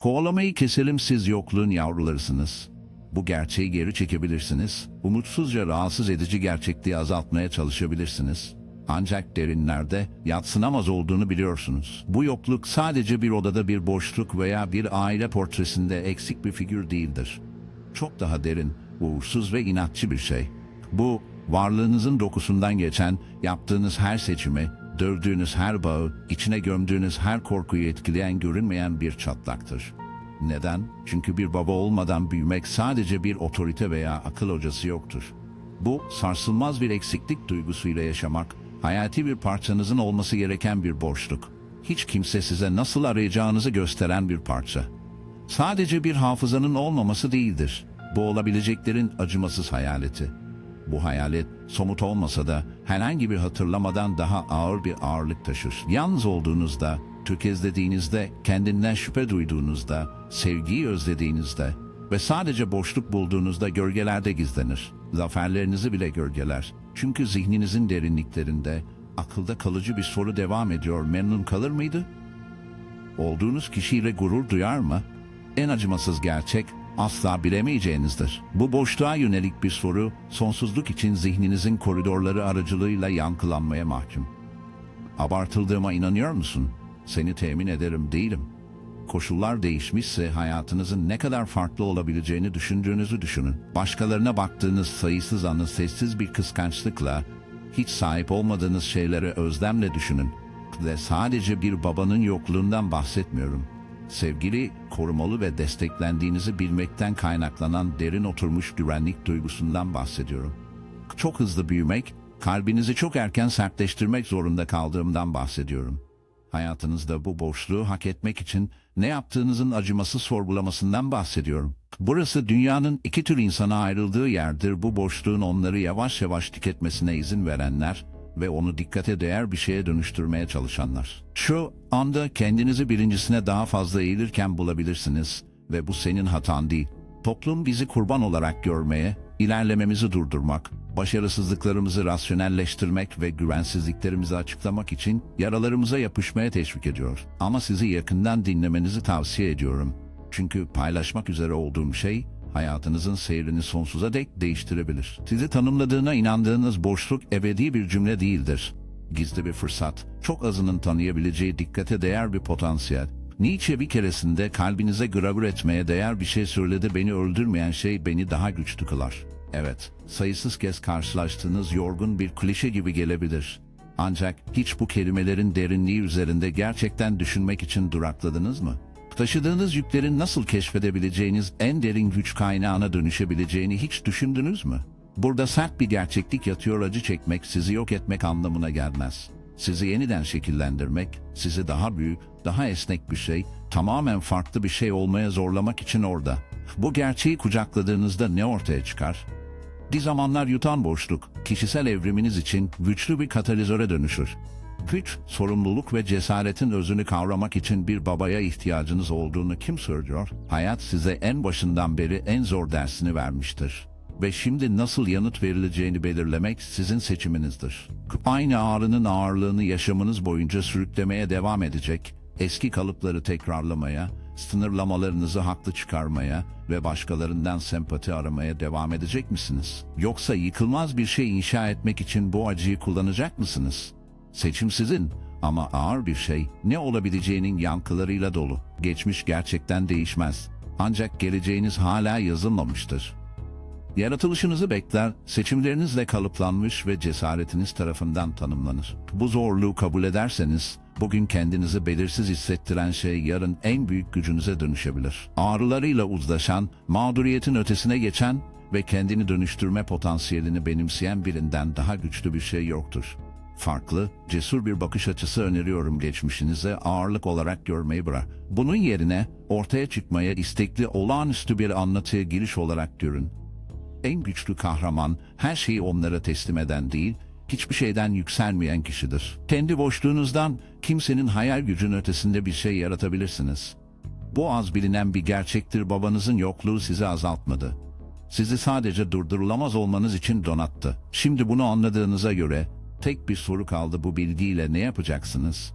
Kovalamayı keselim siz yokluğun yavrularısınız. Bu gerçeği geri çekebilirsiniz. Umutsuzca rahatsız edici gerçekliği azaltmaya çalışabilirsiniz. Ancak derinlerde yatsınamaz olduğunu biliyorsunuz. Bu yokluk sadece bir odada bir boşluk veya bir aile portresinde eksik bir figür değildir. Çok daha derin, uğursuz ve inatçı bir şey. Bu, varlığınızın dokusundan geçen, yaptığınız her seçimi, dövdüğünüz her bağı, içine gömdüğünüz her korkuyu etkileyen görünmeyen bir çatlaktır. Neden? Çünkü bir baba olmadan büyümek sadece bir otorite veya akıl hocası yoktur. Bu, sarsılmaz bir eksiklik duygusuyla yaşamak, hayati bir parçanızın olması gereken bir borçluk. Hiç kimse size nasıl arayacağınızı gösteren bir parça. Sadece bir hafızanın olmaması değildir. Bu olabileceklerin acımasız hayaleti. Bu hayalet somut olmasa da herhangi bir hatırlamadan daha ağır bir ağırlık taşır. Yalnız olduğunuzda, tökezlediğinizde, kendinden şüphe duyduğunuzda, sevgiyi özlediğinizde ve sadece boşluk bulduğunuzda gölgelerde gizlenir. Zaferlerinizi bile gölgeler. Çünkü zihninizin derinliklerinde akılda kalıcı bir soru devam ediyor. Memnun kalır mıydı? Olduğunuz kişiyle gurur duyar mı? En acımasız gerçek asla bilemeyeceğinizdir. Bu boşluğa yönelik bir soru sonsuzluk için zihninizin koridorları aracılığıyla yankılanmaya mahkum. Abartıldığıma inanıyor musun? Seni temin ederim değilim. Koşullar değişmişse hayatınızın ne kadar farklı olabileceğini düşündüğünüzü düşünün. Başkalarına baktığınız sayısız anı sessiz bir kıskançlıkla, hiç sahip olmadığınız şeylere özlemle düşünün. Ve sadece bir babanın yokluğundan bahsetmiyorum. Sevgili, korumalı ve desteklendiğinizi bilmekten kaynaklanan derin oturmuş güvenlik duygusundan bahsediyorum. Çok hızlı büyümek, kalbinizi çok erken sertleştirmek zorunda kaldığımdan bahsediyorum. Hayatınızda bu boşluğu hak etmek için ne yaptığınızın acıması sorgulamasından bahsediyorum. Burası dünyanın iki tür insana ayrıldığı yerdir. Bu boşluğun onları yavaş yavaş tüketmesine izin verenler ve onu dikkate değer bir şeye dönüştürmeye çalışanlar. Şu anda kendinizi birincisine daha fazla eğilirken bulabilirsiniz ve bu senin hatan değil. Toplum bizi kurban olarak görmeye, ilerlememizi durdurmak, başarısızlıklarımızı rasyonelleştirmek ve güvensizliklerimizi açıklamak için yaralarımıza yapışmaya teşvik ediyor. Ama sizi yakından dinlemenizi tavsiye ediyorum. Çünkü paylaşmak üzere olduğum şey hayatınızın seyrini sonsuza dek değiştirebilir. Sizi tanımladığına inandığınız boşluk ebedi bir cümle değildir. Gizli bir fırsat, çok azının tanıyabileceği dikkate değer bir potansiyel. Nietzsche bir keresinde kalbinize gravür etmeye değer bir şey söyledi beni öldürmeyen şey beni daha güçlü kılar. Evet, sayısız kez karşılaştığınız yorgun bir klişe gibi gelebilir. Ancak hiç bu kelimelerin derinliği üzerinde gerçekten düşünmek için durakladınız mı? Taşıdığınız yüklerin nasıl keşfedebileceğiniz en derin güç kaynağına dönüşebileceğini hiç düşündünüz mü? Burada sert bir gerçeklik yatıyor acı çekmek sizi yok etmek anlamına gelmez. Sizi yeniden şekillendirmek, sizi daha büyük, daha esnek bir şey, tamamen farklı bir şey olmaya zorlamak için orada. Bu gerçeği kucakladığınızda ne ortaya çıkar? Bir zamanlar yutan boşluk, kişisel evriminiz için güçlü bir katalizöre dönüşür. Güç, sorumluluk ve cesaretin özünü kavramak için bir babaya ihtiyacınız olduğunu kim söylüyor? Hayat size en başından beri en zor dersini vermiştir. Ve şimdi nasıl yanıt verileceğini belirlemek sizin seçiminizdir. Aynı ağrının ağırlığını yaşamınız boyunca sürüklemeye devam edecek, eski kalıpları tekrarlamaya, sınırlamalarınızı haklı çıkarmaya ve başkalarından sempati aramaya devam edecek misiniz? Yoksa yıkılmaz bir şey inşa etmek için bu acıyı kullanacak mısınız? Seçim sizin ama ağır bir şey ne olabileceğinin yankılarıyla dolu. Geçmiş gerçekten değişmez. Ancak geleceğiniz hala yazılmamıştır. Yaratılışınızı bekler, seçimlerinizle kalıplanmış ve cesaretiniz tarafından tanımlanır. Bu zorluğu kabul ederseniz, bugün kendinizi belirsiz hissettiren şey yarın en büyük gücünüze dönüşebilir. Ağrılarıyla uzlaşan, mağduriyetin ötesine geçen ve kendini dönüştürme potansiyelini benimseyen birinden daha güçlü bir şey yoktur. Farklı, cesur bir bakış açısı öneriyorum geçmişinize ağırlık olarak görmeyi bırak. Bunun yerine ortaya çıkmaya istekli olağanüstü bir anlatıya giriş olarak görün en güçlü kahraman her şeyi onlara teslim eden değil, hiçbir şeyden yükselmeyen kişidir. Kendi boşluğunuzdan kimsenin hayal gücünün ötesinde bir şey yaratabilirsiniz. Bu az bilinen bir gerçektir babanızın yokluğu sizi azaltmadı. Sizi sadece durdurulamaz olmanız için donattı. Şimdi bunu anladığınıza göre tek bir soru kaldı bu bilgiyle ne yapacaksınız?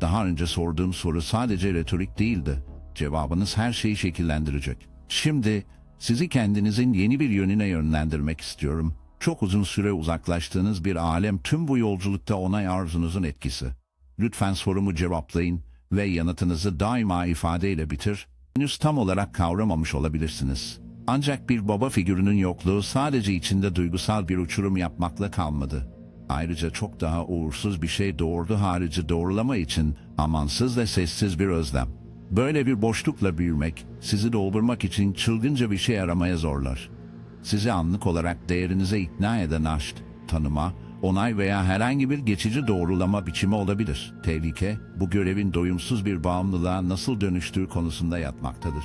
Daha önce sorduğum soru sadece retorik değildi. Cevabınız her şeyi şekillendirecek. Şimdi sizi kendinizin yeni bir yönüne yönlendirmek istiyorum. Çok uzun süre uzaklaştığınız bir alem tüm bu yolculukta onay arzunuzun etkisi. Lütfen sorumu cevaplayın ve yanıtınızı daima ifadeyle bitir. Henüz tam olarak kavramamış olabilirsiniz. Ancak bir baba figürünün yokluğu sadece içinde duygusal bir uçurum yapmakla kalmadı. Ayrıca çok daha uğursuz bir şey doğurdu harici doğrulama için amansız ve sessiz bir özlem. Böyle bir boşlukla büyümek, sizi doldurmak için çılgınca bir şey aramaya zorlar. Sizi anlık olarak değerinize ikna eden aşk, tanıma, onay veya herhangi bir geçici doğrulama biçimi olabilir. Tehlike, bu görevin doyumsuz bir bağımlılığa nasıl dönüştüğü konusunda yatmaktadır.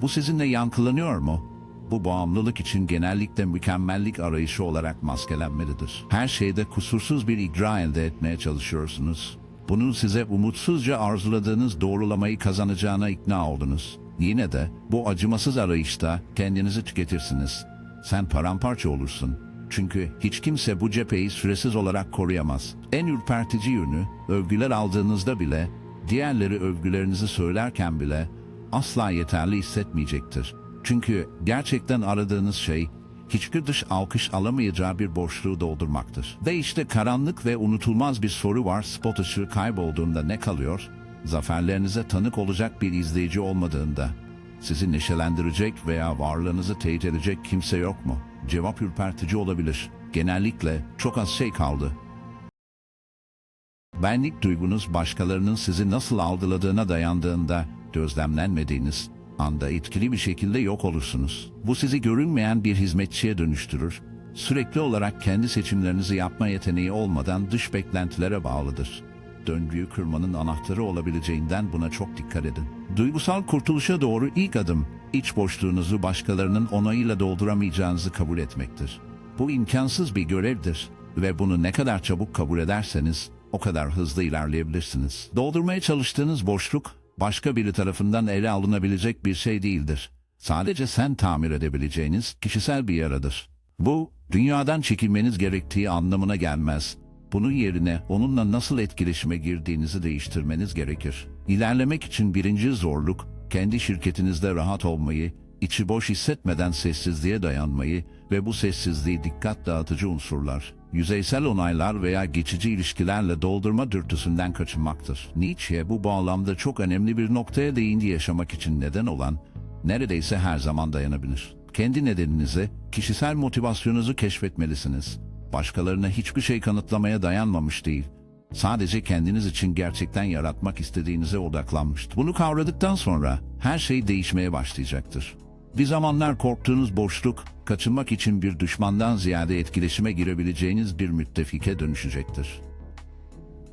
Bu sizinle yankılanıyor mu? Bu bağımlılık için genellikle mükemmellik arayışı olarak maskelenmelidir. Her şeyde kusursuz bir igra elde etmeye çalışıyorsunuz. Bunun size umutsuzca arzuladığınız doğrulamayı kazanacağına ikna oldunuz. Yine de bu acımasız arayışta kendinizi tüketirsiniz. Sen paramparça olursun. Çünkü hiç kimse bu cepheyi süresiz olarak koruyamaz. En ürpertici yönü, övgüler aldığınızda bile, diğerleri övgülerinizi söylerken bile asla yeterli hissetmeyecektir. Çünkü gerçekten aradığınız şey hiçbir dış alkış alamayacağı bir boşluğu doldurmaktır. Ve işte karanlık ve unutulmaz bir soru var. Spot ışığı kaybolduğunda ne kalıyor? Zaferlerinize tanık olacak bir izleyici olmadığında. Sizi neşelendirecek veya varlığınızı teyit edecek kimse yok mu? Cevap ürpertici olabilir. Genellikle çok az şey kaldı. Benlik duygunuz başkalarının sizi nasıl algıladığına dayandığında gözlemlenmediğiniz anda etkili bir şekilde yok olursunuz. Bu sizi görünmeyen bir hizmetçiye dönüştürür. Sürekli olarak kendi seçimlerinizi yapma yeteneği olmadan dış beklentilere bağlıdır. Döngüyü kırmanın anahtarı olabileceğinden buna çok dikkat edin. Duygusal kurtuluşa doğru ilk adım, iç boşluğunuzu başkalarının onayıyla dolduramayacağınızı kabul etmektir. Bu imkansız bir görevdir ve bunu ne kadar çabuk kabul ederseniz o kadar hızlı ilerleyebilirsiniz. Doldurmaya çalıştığınız boşluk başka biri tarafından ele alınabilecek bir şey değildir. Sadece sen tamir edebileceğiniz kişisel bir yaradır. Bu, dünyadan çekilmeniz gerektiği anlamına gelmez. Bunun yerine onunla nasıl etkileşime girdiğinizi değiştirmeniz gerekir. İlerlemek için birinci zorluk, kendi şirketinizde rahat olmayı, içi boş hissetmeden sessizliğe dayanmayı ve bu sessizliği dikkat dağıtıcı unsurlar, yüzeysel onaylar veya geçici ilişkilerle doldurma dürtüsünden kaçınmaktır. Nietzsche bu bağlamda çok önemli bir noktaya değindi yaşamak için neden olan, neredeyse her zaman dayanabilir. Kendi nedeninizi, kişisel motivasyonunuzu keşfetmelisiniz. Başkalarına hiçbir şey kanıtlamaya dayanmamış değil. Sadece kendiniz için gerçekten yaratmak istediğinize odaklanmıştır. Bunu kavradıktan sonra her şey değişmeye başlayacaktır. Bir zamanlar korktuğunuz boşluk, kaçınmak için bir düşmandan ziyade etkileşime girebileceğiniz bir müttefike dönüşecektir.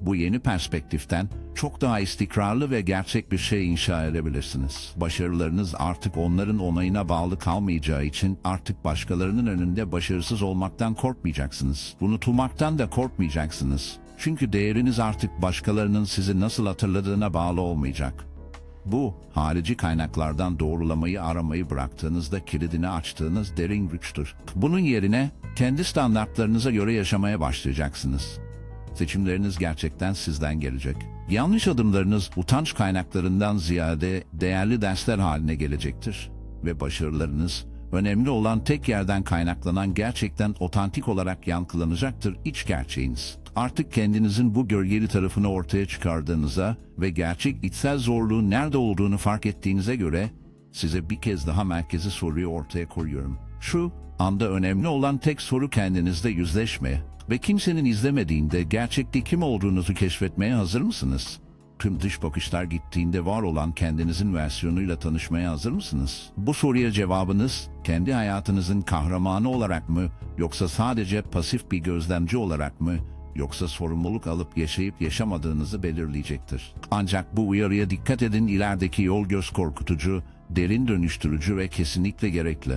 Bu yeni perspektiften çok daha istikrarlı ve gerçek bir şey inşa edebilirsiniz. Başarılarınız artık onların onayına bağlı kalmayacağı için artık başkalarının önünde başarısız olmaktan korkmayacaksınız. Unutulmaktan da korkmayacaksınız. Çünkü değeriniz artık başkalarının sizi nasıl hatırladığına bağlı olmayacak. Bu, harici kaynaklardan doğrulamayı aramayı bıraktığınızda kilidini açtığınız derin güçtür. Bunun yerine kendi standartlarınıza göre yaşamaya başlayacaksınız. Seçimleriniz gerçekten sizden gelecek. Yanlış adımlarınız utanç kaynaklarından ziyade değerli dersler haline gelecektir. Ve başarılarınız önemli olan tek yerden kaynaklanan gerçekten otantik olarak yankılanacaktır iç gerçeğiniz. Artık kendinizin bu gölgeli tarafını ortaya çıkardığınıza ve gerçek içsel zorluğun nerede olduğunu fark ettiğinize göre size bir kez daha merkezi soruyu ortaya koyuyorum. Şu anda önemli olan tek soru kendinizde yüzleşme ve kimsenin izlemediğinde gerçekte kim olduğunuzu keşfetmeye hazır mısınız? Tüm dış bakışlar gittiğinde var olan kendinizin versiyonuyla tanışmaya hazır mısınız? Bu soruya cevabınız kendi hayatınızın kahramanı olarak mı yoksa sadece pasif bir gözlemci olarak mı yoksa sorumluluk alıp yaşayıp yaşamadığınızı belirleyecektir. Ancak bu uyarıya dikkat edin ilerideki yol göz korkutucu, derin dönüştürücü ve kesinlikle gerekli.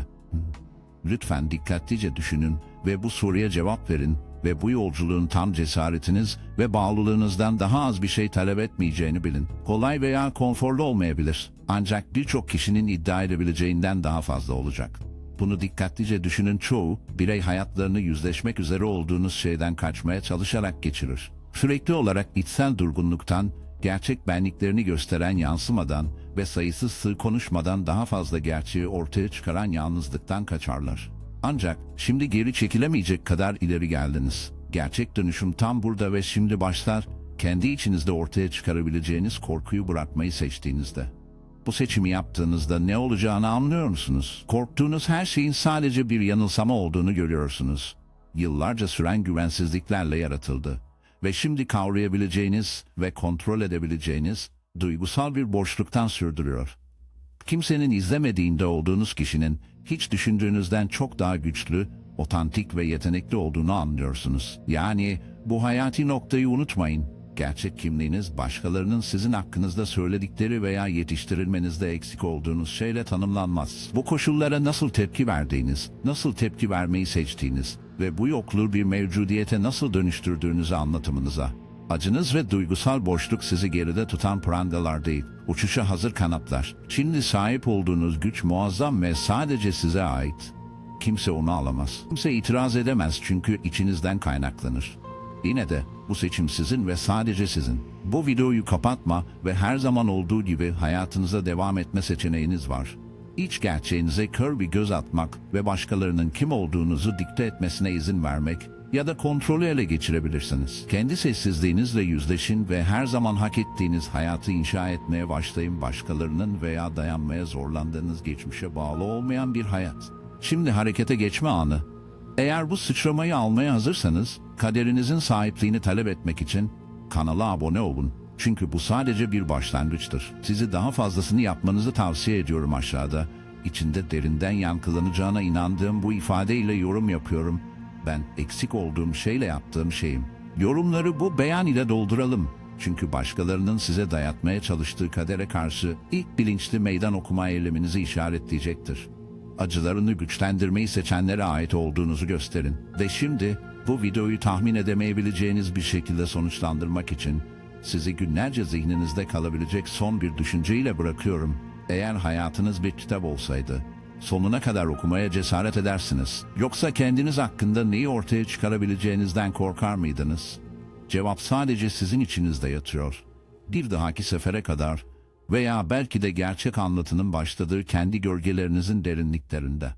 Lütfen dikkatlice düşünün ve bu soruya cevap verin ve bu yolculuğun tam cesaretiniz ve bağlılığınızdan daha az bir şey talep etmeyeceğini bilin. Kolay veya konforlu olmayabilir. Ancak birçok kişinin iddia edebileceğinden daha fazla olacak. Bunu dikkatlice düşünün çoğu, birey hayatlarını yüzleşmek üzere olduğunuz şeyden kaçmaya çalışarak geçirir. Sürekli olarak içsel durgunluktan, gerçek benliklerini gösteren yansımadan ve sayısız sır konuşmadan daha fazla gerçeği ortaya çıkaran yalnızlıktan kaçarlar. Ancak şimdi geri çekilemeyecek kadar ileri geldiniz. Gerçek dönüşüm tam burada ve şimdi başlar, kendi içinizde ortaya çıkarabileceğiniz korkuyu bırakmayı seçtiğinizde. Bu seçimi yaptığınızda ne olacağını anlıyor musunuz? Korktuğunuz her şeyin sadece bir yanılsama olduğunu görüyorsunuz. Yıllarca süren güvensizliklerle yaratıldı. Ve şimdi kavrayabileceğiniz ve kontrol edebileceğiniz duygusal bir boşluktan sürdürüyor. Kimsenin izlemediğinde olduğunuz kişinin hiç düşündüğünüzden çok daha güçlü, otantik ve yetenekli olduğunu anlıyorsunuz. Yani bu hayati noktayı unutmayın. Gerçek kimliğiniz başkalarının sizin hakkınızda söyledikleri veya yetiştirilmenizde eksik olduğunuz şeyle tanımlanmaz. Bu koşullara nasıl tepki verdiğiniz, nasıl tepki vermeyi seçtiğiniz ve bu yokluğu bir mevcudiyete nasıl dönüştürdüğünüzü anlatımınıza. Acınız ve duygusal boşluk sizi geride tutan prangalar değil, uçuşa hazır kanatlar. Şimdi sahip olduğunuz güç muazzam ve sadece size ait. Kimse onu alamaz. Kimse itiraz edemez çünkü içinizden kaynaklanır. Yine de bu seçim sizin ve sadece sizin. Bu videoyu kapatma ve her zaman olduğu gibi hayatınıza devam etme seçeneğiniz var. İç gerçeğinize kör bir göz atmak ve başkalarının kim olduğunuzu dikte etmesine izin vermek ya da kontrolü ele geçirebilirsiniz. Kendi sessizliğinizle yüzleşin ve her zaman hak ettiğiniz hayatı inşa etmeye başlayın başkalarının veya dayanmaya zorlandığınız geçmişe bağlı olmayan bir hayat. Şimdi harekete geçme anı. Eğer bu sıçramayı almaya hazırsanız, kaderinizin sahipliğini talep etmek için kanala abone olun. Çünkü bu sadece bir başlangıçtır. Sizi daha fazlasını yapmanızı tavsiye ediyorum aşağıda. İçinde derinden yankılanacağına inandığım bu ifadeyle yorum yapıyorum. Ben eksik olduğum şeyle yaptığım şeyim. Yorumları bu beyan ile dolduralım. Çünkü başkalarının size dayatmaya çalıştığı kadere karşı ilk bilinçli meydan okuma eyleminizi işaretleyecektir acılarını güçlendirmeyi seçenlere ait olduğunuzu gösterin. Ve şimdi bu videoyu tahmin edemeyebileceğiniz bir şekilde sonuçlandırmak için sizi günlerce zihninizde kalabilecek son bir düşünceyle bırakıyorum. Eğer hayatınız bir kitap olsaydı, sonuna kadar okumaya cesaret edersiniz. Yoksa kendiniz hakkında neyi ortaya çıkarabileceğinizden korkar mıydınız? Cevap sadece sizin içinizde yatıyor. Bir dahaki sefere kadar veya belki de gerçek anlatının başladığı kendi gölgelerinizin derinliklerinde.